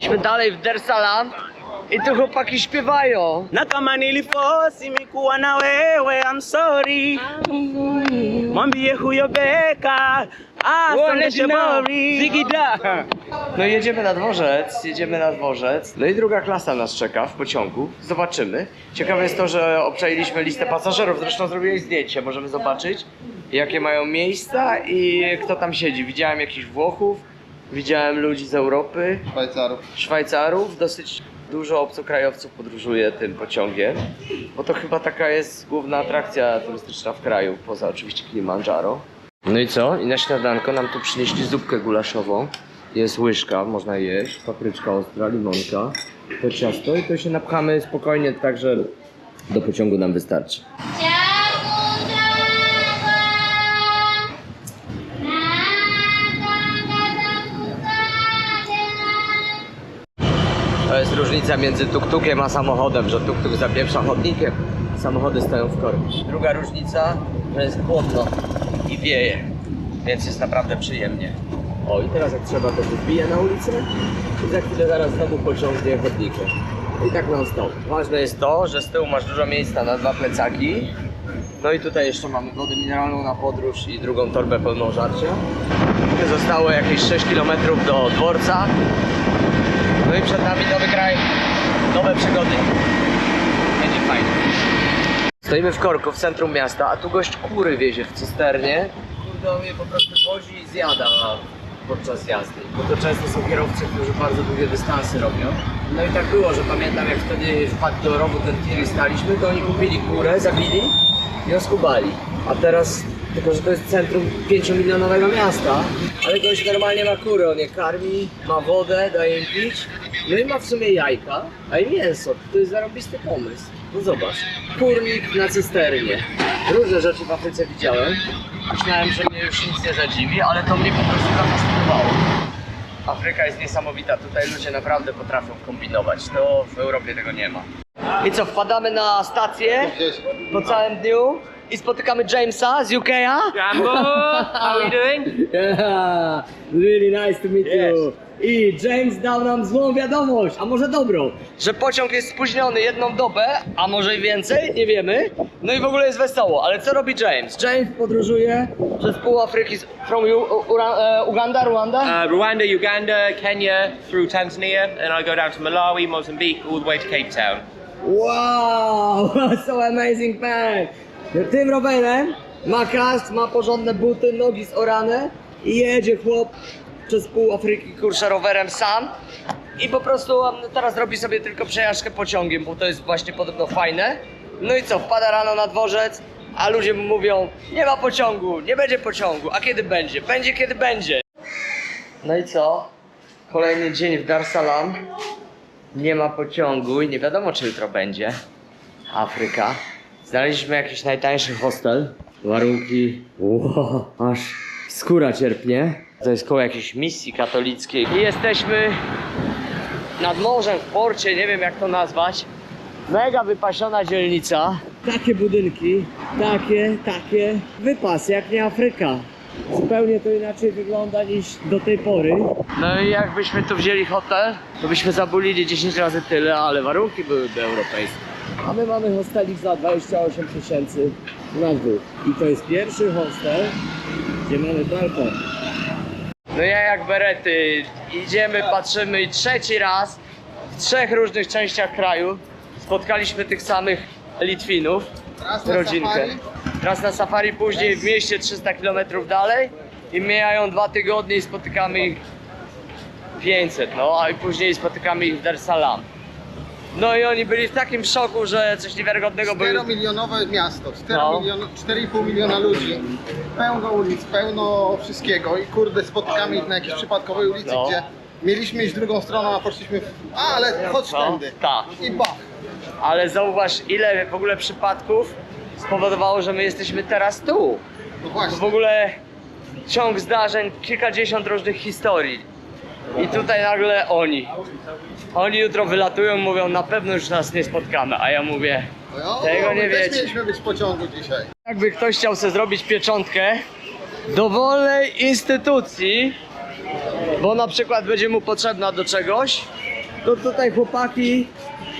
Idźmy dalej w Dersalam i tu chłopaki śpiewają. na kama nilifosi mikuwa na wewe I'm sorry mwambie huyo beka shemori zigida No i jedziemy na dworzec, jedziemy na dworzec. No i druga klasa nas czeka w pociągu. Zobaczymy. Ciekawe jest to, że obczajiliśmy listę pasażerów. Zresztą zrobiłeś zdjęcie, możemy zobaczyć jakie mają miejsca i kto tam siedzi. Widziałem jakichś Włochów, widziałem ludzi z Europy, Szwajcarów. Szwajcarów. Dosyć dużo obcokrajowców podróżuje tym pociągiem, bo to chyba taka jest główna atrakcja turystyczna w kraju, poza oczywiście Kilimandżaro. No i co? I na śniadanko nam tu przynieśli zupkę gulaszową. Jest łyżka, można jeść, papryczka ostra, limonka, to ciasto i to się napchamy spokojnie, tak że do pociągu nam wystarczy. Różnica między tuktukiem a samochodem, że tuktuk zapieprza chodnikiem, samochody stoją w korku. Druga różnica, że jest chłodno i wieje, więc jest naprawdę przyjemnie. O i teraz jak trzeba to wybije na ulicę i za chwilę zaraz znowu pociągnie chodnikiem. I tak non stop. Ważne jest to, że z tyłu masz dużo miejsca na dwa plecaki. No i tutaj jeszcze mamy wodę mineralną na podróż i drugą torbę pełną żarcia. Zostało jakieś 6 km do dworca. No i przed nami nowy kraj, nowe przygody. Będzie fajnie. Stoimy w korku w centrum miasta, a tu gość kury wiezie w cysternie. Kurde, on je po prostu wozi i zjada podczas jazdy. Bo to często są kierowcy, którzy bardzo długie dystanse robią. No i tak było, że pamiętam jak wtedy wpadł do rowu ten tir staliśmy, to oni kupili kurę, zabili i ją skubali. A teraz, tylko że to jest centrum 5-milionowego miasta, ale gość normalnie ma kurę, on je karmi, ma wodę, daje im pić, no i ma w sumie jajka, a i mięso. To jest zarobisty pomysł. No zobacz, kurnik na cysternie. Różne rzeczy w Afryce widziałem. Myślałem, że mnie już nic nie zadziwi, ale to mnie po prostu zafascynowało. Afryka jest niesamowita, tutaj ludzie naprawdę potrafią kombinować. To w Europie tego nie ma. I co, wpadamy na stację po całym dniu i spotykamy Jamesa z UK'a. Jambo how are you doing Yeah, really nice to meet you. I James dał nam złą wiadomość, a może dobrą, że pociąg jest spóźniony jedną dobę, a może i więcej, nie wiemy. No i w ogóle jest wesoło, ale co robi James? James podróżuje przez pół Afryki, z- from U- Ura- e, Uganda, Rwanda? Uh, Rwanda, Uganda, Kenya, through Tanzania, and I go down to Malawi, Mozambique, all the way to Cape Town. Wow, so amazing man! Tym rowerem ma kask, ma porządne buty, nogi zorane i jedzie chłop przez pół Afryki kurczę rowerem sam i po prostu um, teraz robi sobie tylko przejażdżkę pociągiem, bo to jest właśnie podobno fajne. No i co, wpada rano na dworzec, a ludzie mu mówią, nie ma pociągu, nie będzie pociągu, a kiedy będzie? Będzie kiedy będzie. No i co? Kolejny dzień w Dar es Salaam. Nie ma pociągu i nie wiadomo czy jutro będzie. Afryka. Znaleźliśmy jakiś najtańszy hostel. Warunki. Wow, aż skóra cierpnie. To jest koło jakiejś misji katolickiej. I jesteśmy nad morzem w porcie, nie wiem jak to nazwać. Mega wypasiona dzielnica. Takie budynki, takie, takie. Wypas, jak nie Afryka. Zupełnie to inaczej wygląda niż do tej pory. No i jakbyśmy tu wzięli hotel, to byśmy zabulili 10 razy tyle, ale warunki byłyby europejskie. A my mamy hostelik za 28 tysięcy na dwóch. I to jest pierwszy hostel, gdzie mamy balkon. No ja jak berety, idziemy, patrzymy i trzeci raz w trzech różnych częściach kraju spotkaliśmy tych samych Litwinów, Raz na rodzinkę. safari. Raz na safari, później w mieście 300 km dalej i mijają dwa tygodnie i spotykamy ich 500, no a i później spotykamy ich w Dar es Salaam. No i oni byli w takim szoku, że coś niewiarygodnego było. 4-milionowe miasto, 4 No. milion, 4,5 miliona ludzi, pełno ulic, pełno wszystkiego i kurde spotykamy ich na jakiejś przypadkowej ulicy, No. gdzie mieliśmy iść drugą stroną, a poszliśmy w... A, ale chodź No, tędy. tak. I bach. Ale zauważ ile w ogóle przypadków spowodowało, że my jesteśmy teraz tu. No To właśnie. w ogóle ciąg zdarzeń, kilkadziesiąt różnych historii. I tutaj nagle oni. Oni jutro wylatują, mówią, na pewno już nas nie spotkamy, a ja mówię, No, tego nie my też wiecie. mieliśmy być w pociągu dzisiaj. jakby ktoś chciał sobie zrobić pieczątkę dowolnej instytucji, bo na przykład będzie mu potrzebna do czegoś, to tutaj chłopaki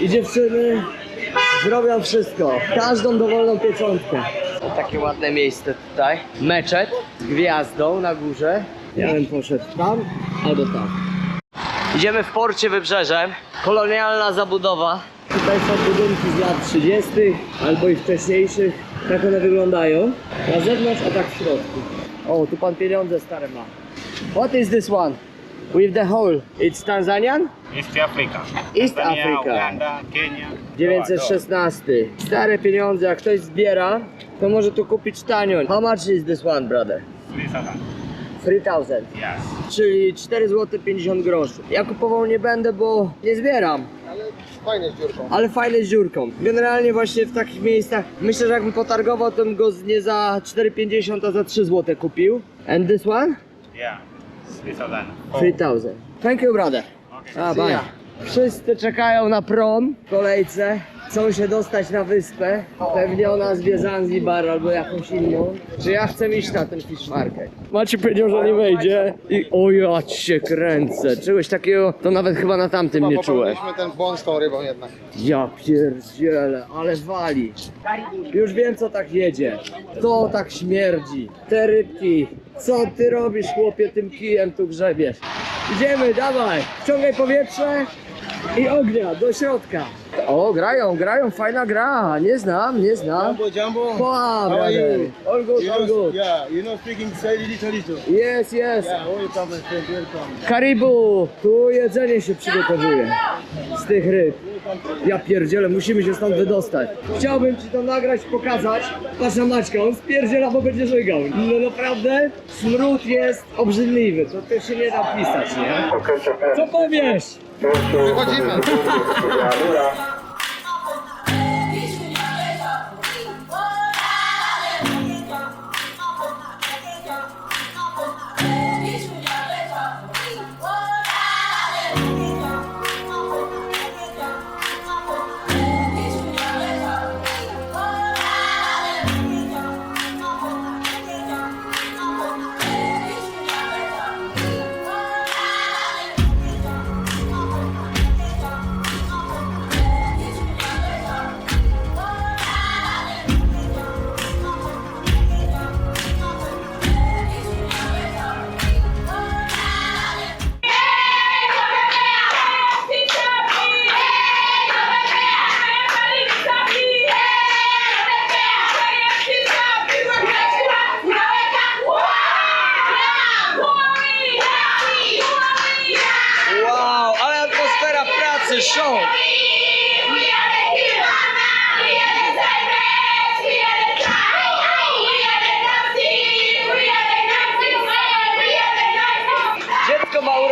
i dziewczyny zrobią wszystko. Każdą dowolną pieczątkę. Takie ładne miejsce tutaj. Meczet z gwiazdą na górze. Ja bym poszedł tam albo tam. Idziemy w porcie wybrzeżem. Kolonialna zabudowa. Tutaj są budynki z lat 30. albo i wcześniejszych. Tak one wyglądają. Na zewnątrz, a tak w środku. O, tu pan pieniądze stare ma. What is this one? With the hole. It's Tanzanian? East Africa. East Tanzania, Africa. Uganda, Kenya. 916. Stare pieniądze, jak ktoś zbiera, to może tu kupić tanio. How much is this one, brother? 3000. 3000. Yes. Czyli 4 zł 50 groszy. Ja kupował nie będę, bo nie zbieram. Ale fajnie z dziurką. Ale fajne z dziurką. Generalnie właśnie w takich miejscach myślę, że jakbym potargował, to bym go nie za 4,50, a za 3 zł kupił. And this one? Yeah. 3000. Oh, 3000. Thank you, brother. Okay. A, bye. Wszyscy czekają na prom w kolejce. Chcą się dostać na wyspę. Pewnie o nazwie Zanzibar albo jakąś inną. Czy ja chcę iść na ten fish market? Macie powiedział, że nie wejdzie. I o ja cię kręcę. Czegoś takiego to nawet chyba na tamtym nie czułem. popełniliśmy ten błąd z tą rybą jednak. Ja pierdzielę, ale wali. Już wiem co tak jedzie. To tak śmierdzi. Te rybki. Co ty robisz chłopie tym kijem tu grzebiesz? Idziemy, dawaj. Wciągaj powietrze i ognia do środka. O, grają, grają, fajna gra. Nie znam, nie znam. Jumbo, Jumbo. Wow, How are you? All good, You all know, good. yeah, you know speaking Swahili little little. Yes, yes. Yeah, welcome my friend, welcome. Karibu, tu jedzenie się przygotowuje z tych ryb. Ja pierdzielę, musimy się stąd wydostać. Chciałbym ci to nagrać, pokazać. Patrz na Maćka, on spierdziela, bo będzie żygał. No naprawdę, smród jest obrzydliwy, to też się nie da pisać, nie? Co powiesz? Wychodzimy. Wow,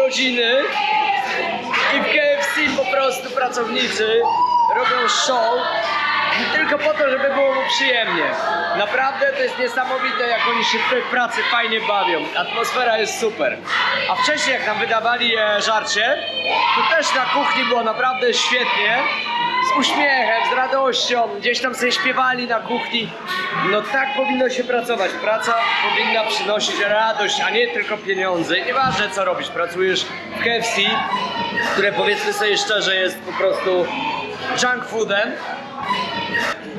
Urodziny i w KFC po prostu pracownicy robią show tylko po to, żeby było mu przyjemnie. Naprawdę to jest niesamowite, jak oni się w pracy fajnie bawią. Atmosfera jest super. A wcześniej, jak nam wydawali e, żarcie, to też na kuchni było naprawdę świetnie. Z uśmiechem, z radością, gdzieś tam sobie śpiewali na kuchni. No tak powinno się pracować. Praca powinna przynosić radość, a nie tylko pieniądze. Nieważne co robisz, pracujesz w KFC, które powiedzmy sobie szczerze jest po prostu junk foodem,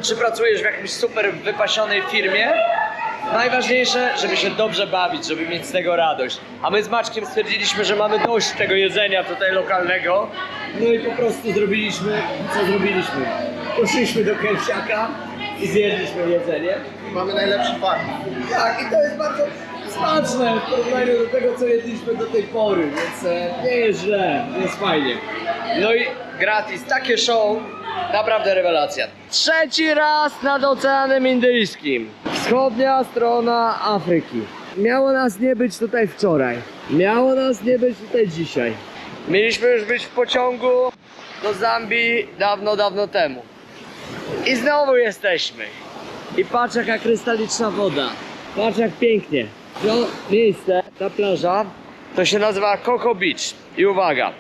czy pracujesz w jakimś super wypasionej firmie, najważniejsze, żeby się dobrze bawić, żeby mieć z tego radość. A my z Maćkiem stwierdziliśmy, że mamy dość tego jedzenia tutaj lokalnego. No i po prostu zrobiliśmy, co zrobiliśmy. Poszliśmy do kęsiaka i zjedliśmy jedzenie. Mamy najlepszy bar. Tak, i to jest bardzo smaczne w porównaniu do tego, co jedliśmy do tej pory, więc e, nie jest źle, jest fajnie. No i gratis, takie show, naprawdę rewelacja. Trzeci raz nad Oceanem Indyjskim. Wschodnia strona Afryki. Miało nas nie być tutaj wczoraj. Miało nas nie być tutaj dzisiaj. Mieliśmy już być w pociągu do Zambii dawno, dawno temu. I znowu jesteśmy. I patrz jaka krystaliczna woda. Patrz jak pięknie. To miejsce, ta plaża, to się nazywa Coco Beach. I uwaga.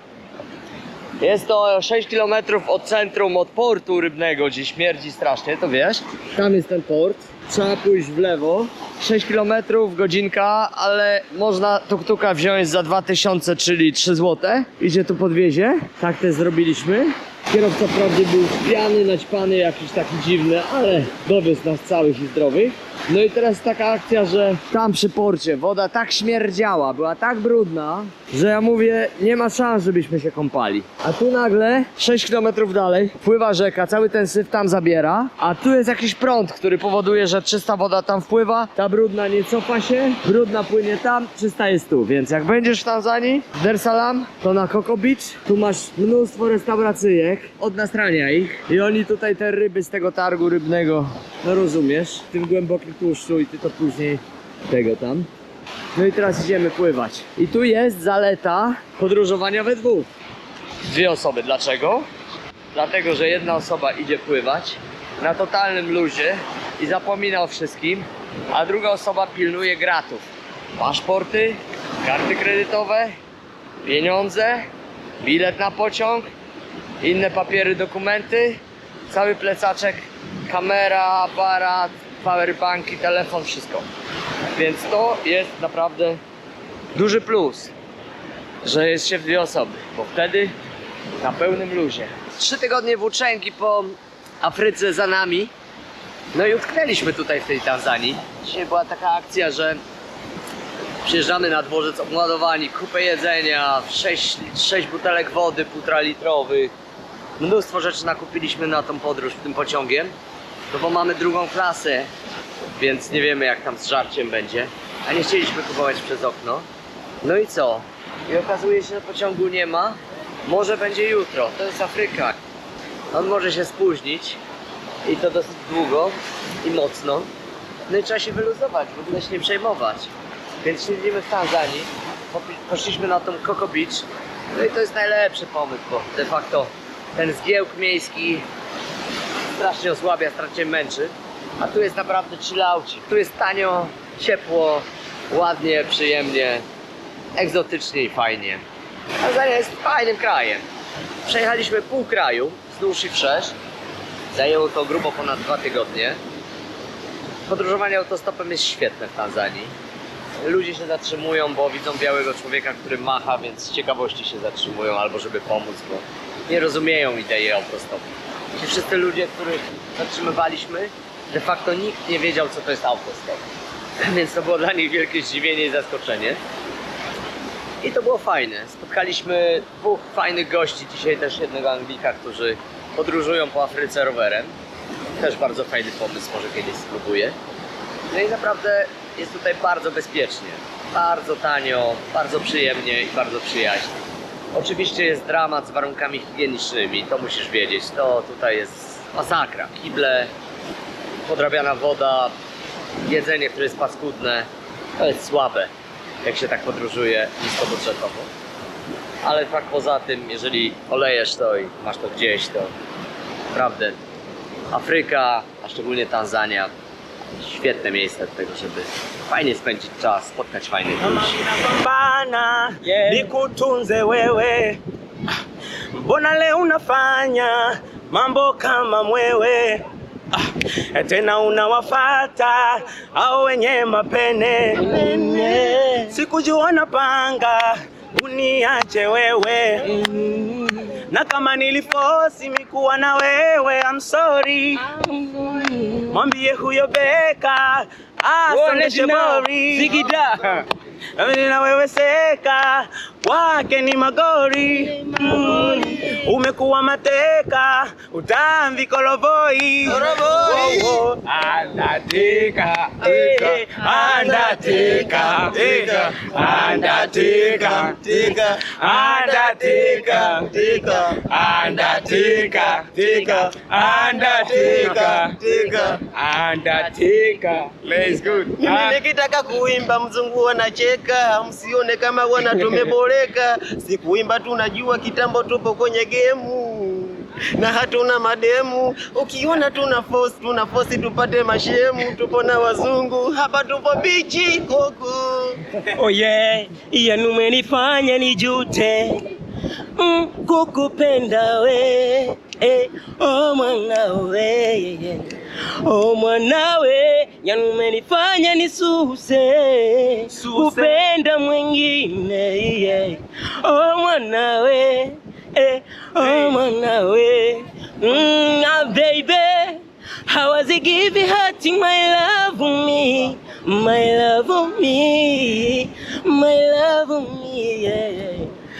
Jest to 6 km od centrum, od portu rybnego, gdzie śmierdzi strasznie, to wiesz? Tam jest ten port. Trzeba pójść w lewo. 6 km godzinka, ale można tuk-tuka wziąć za 2000, czyli 3 zł. Idzie tu podwiezie. Tak też zrobiliśmy. Kierowca wprawdzie był pijany, naćpany, jakiś taki dziwny, ale dowiózł nas całych i zdrowych. No i teraz taka akcja, że tam przy porcie woda tak śmierdziała, była tak brudna, że ja mówię, nie ma szans, żebyśmy się kąpali. A tu nagle, 6 km dalej, pływa rzeka, cały ten syf tam zabiera, a tu jest jakiś prąd, który powoduje, że czysta woda tam wpływa, ta brudna nie cofa się, brudna płynie tam, czysta jest tu. Więc jak będziesz w Tanzanii, w Dar Salaam, to na Coco Beach, tu masz mnóstwo restauracyjek, odnastrania ich i oni tutaj te ryby z tego targu rybnego, no rozumiesz, w tym głębokim tłuszczu i ty to później tego tam. No i teraz idziemy pływać. I tu jest zaleta podróżowania we dwóch. Dwie osoby. Dlaczego? Dlatego, że jedna osoba idzie pływać na totalnym luzie i zapomina o wszystkim, a druga osoba pilnuje gratów. Paszporty, karty kredytowe, pieniądze, bilet na pociąg, inne papiery, dokumenty, cały plecaczek, kamera, aparat, powerbanki, telefon, wszystko. Więc to jest naprawdę duży plus, że jest się w dwie osoby, bo wtedy na pełnym luzie. Trzy tygodnie włóczęgi po Afryce za nami. No i utknęliśmy tutaj w tej Tanzanii. Dzisiaj była taka akcja, że przyjeżdżamy na dworzec obładowani, kupę jedzenia, 6, 6 butelek wody, półtora litrowych. Mnóstwo rzeczy nakupiliśmy na tą podróż tym pociągiem. No bo mamy drugą klasę, więc nie wiemy jak tam z żarciem będzie. A nie chcieliśmy kupować przez okno. No i co? I okazuje się, że pociągu nie ma. Może będzie jutro. To jest Afryka. On może się spóźnić. I to dosyć długo i mocno. No i trzeba się wyluzować, w ogóle się nie przejmować. Więc siedzimy w Tanzanii. Poszliśmy na tą Coco Beach. No i to jest najlepszy pomysł, bo de facto ten zgiełk miejski strasznie osłabia, strasznie męczy. A tu jest naprawdę chillauci. Tu jest tanio, ciepło, ładnie, przyjemnie, egzotycznie i fajnie. Tanzania jest fajnym krajem. Przejechaliśmy pół kraju, wzdłuż i wszerz. Zajęło to grubo ponad dwa tygodnie. Podróżowanie autostopem jest świetne w Tanzanii. Ludzie się zatrzymują, bo widzą białego człowieka, który macha, więc z ciekawości się zatrzymują albo żeby pomóc, bo nie rozumieją idei autostopu. Ci wszyscy ludzie, których zatrzymywaliśmy, de facto nikt nie wiedział, co to jest autostop. Więc to było dla nich wielkie zdziwienie i zaskoczenie. I to było fajne. Spotkaliśmy dwóch fajnych gości, dzisiaj też jednego Anglika, którzy podróżują po Afryce rowerem. Też bardzo fajny pomysł, może kiedyś spróbuję. No i naprawdę jest tutaj bardzo bezpiecznie, bardzo tanio, bardzo przyjemnie i bardzo przyjaźnie. Oczywiście jest dramat z warunkami higienicznymi, to musisz wiedzieć. To tutaj jest masakra. Kible, podrabiana woda, jedzenie, które jest paskudne. To jest słabe, jak się tak podróżuje niskobudżetowo. Ale tak poza tym, jeżeli olejesz to i masz to gdzieś, to naprawdę Afryka, a szczególnie Tanzania, świetne miejsce do tego, żeby fajnie spędzić czas, spotkać fajnych ludzi. Napambana nikutunze wewe, mbona leo unafanya mambo kama mwewe. Ah, tena unawafata au wenye mapene. Sikujua napanga uniache wewe. Na kama nilifosi mikuwa na wewe I'm sorry mwambie huyo beka asante shemori Mimi na wewe seka wake ni magori, magori. Umekuwa mateka utambi korovoi eh, eh. nikitaka kuimba mzungu wanacheka, msione kama wanatumebole tumeboreka. Sikuimba tunajua kitambo, tupo kwenye gemu. Na hatuna mademu. Ukiona tuna force, tuna force tupate mashemu, tupo na wazungu. Hapa, tupo bichi koko Oh yeah, yenu umenifanya nijute. Mm, kukupenda we. Eh, oh mwana we. Oh mwanawe, yani umenifanya nisuse kupenda mwingine yeah. Oh mwanawe, eh, oh mwanawe mm, ah, baby How was it give you hurting my love me, my love me, my love me, yeah.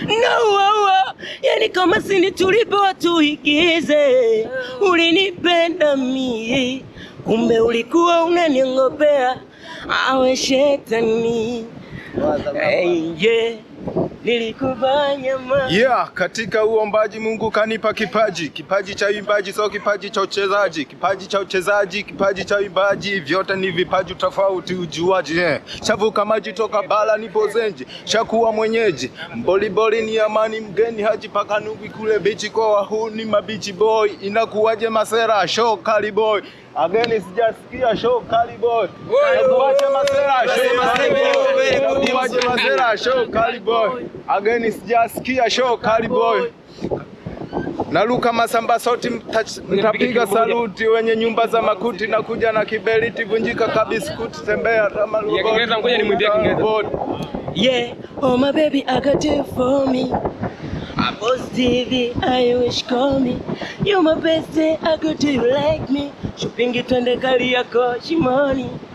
No, oh, oh. Yani kama sini tulipewa tuigize, ulinipenda mie, kumbe ulikuwa unaniongopea, awe shetani. Hey, yeah. Nilikufanya ma Yeah, katika uombaji Mungu kanipa kipaji, kipaji cha uimbaji, sio kipaji cha uchezaji, kipaji cha uchezaji, kipaji cha uimbaji, vyote ni vipaji tofauti, ujuaji eh. Shavuka maji toka bala nipo zenji, shakuwa mwenyeji, mboliboli ni amani, mgeni haji paka nubi kule bichi kwa wahuni mabichi boy, inakuwaje masera? Show kali boy Ageni sijasikia show kali boy. Inakuwaje masera show. Inakuwaje masera show kali boy. Ageni sijasikia show kali boy. Naluka masamba soti mta- mtapiga saluti wenye nyumba za makuti na kuja na kiberiti vunjika kabiskuti tembea kama Ya Kiingereza, ngoja nimwimbie Kiingereza. Yeah, oh my baby, I got you for me. I'm positive, I wish call me. You my best, I got you like me. Shopping itendeka Kariakoo Shimoni.